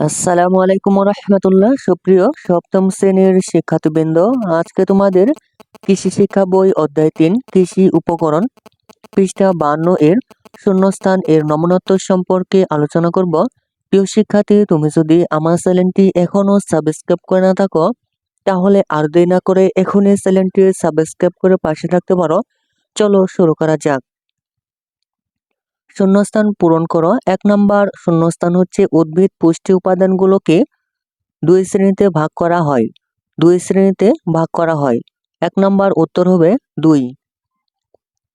আসসালামু আলাইকুম রহমতুল্লাহ। সুপ্রিয় সপ্তম শ্রেণির শিক্ষার্থীবৃন্দ, আজকে তোমাদের কৃষি শিক্ষা বই অধ্যায় তিন, কৃষি উপকরণ পৃষ্ঠা বান্ন এর শূন্যস্থান এর নমনত্ব সম্পর্কে আলোচনা করব। প্রিয় শিক্ষার্থী, তুমি যদি আমার চ্যানেলটি এখনও সাবস্ক্রাইব করে না থাকো, তাহলে আর দেরি না করে এখনই চ্যানেলটি সাবস্ক্রাইব করে পাশে থাকতে পারো। চলো শুরু করা যাক। শূন্যস্থান পূরণ করো। এক নম্বর শূন্যস্থান হচ্ছে উদ্ভিদ পুষ্টি উপাদানগুলোকে দুই শ্রেণীতে ভাগ করা হয়। দুই শ্রেণীতে ভাগ করা হয়। এক নম্বর উত্তর হবে দুই।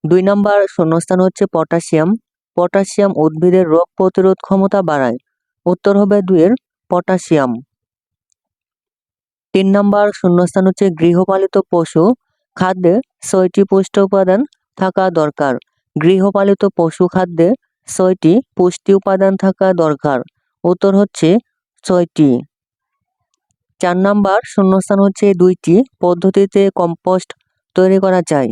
দুই নাম্বার শূন্যস্থান হচ্ছে পটাশিয়াম। পটাশিয়াম উদ্ভিদের রোগ প্রতিরোধ ক্ষমতা বাড়ায়। উত্তর হবে দুইয়ের পটাশিয়াম। তিন নম্বর শূন্যস্থান হচ্ছে গৃহপালিত পশু। খাদ্যে ছয়টি পুষ্ট উপাদান থাকা দরকার। গৃহপালিত পশু খাদ্যে ছয়টি পুষ্টি উপাদান থাকা দরকার। উত্তর হচ্ছে ছয়টি। চার নাম্বার শূন্যস্থান হচ্ছে দুইটি পদ্ধতিতে কম্পোস্ট তৈরি করা যায়।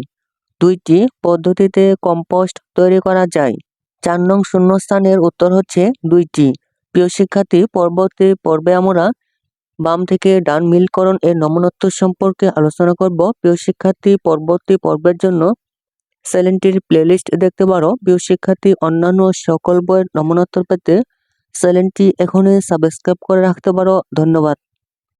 দুইটি পদ্ধতিতে কম্পোস্ট তৈরি করা যায়। চার নং শূন্যস্থানের উত্তর হচ্ছে দুইটি। প্রিয় শিক্ষার্থী, পরবর্তী পর্বে আমরা বাম থেকে ডান মিলকরণ এর নমনত্ব সম্পর্কে আলোচনা করব। প্রিয় শিক্ষার্থী, পরবর্তী পর্বের জন্য চ্যানেলটির প্লেলিস্ট দেখতে পারো। প্রিয় শিক্ষার্থী, অন্যান্য সকল বইয়ের নমনত্ব পেতে চ্যানেলটি এখনই সাবস্ক্রাইব করে রাখতে পারো। ধন্যবাদ।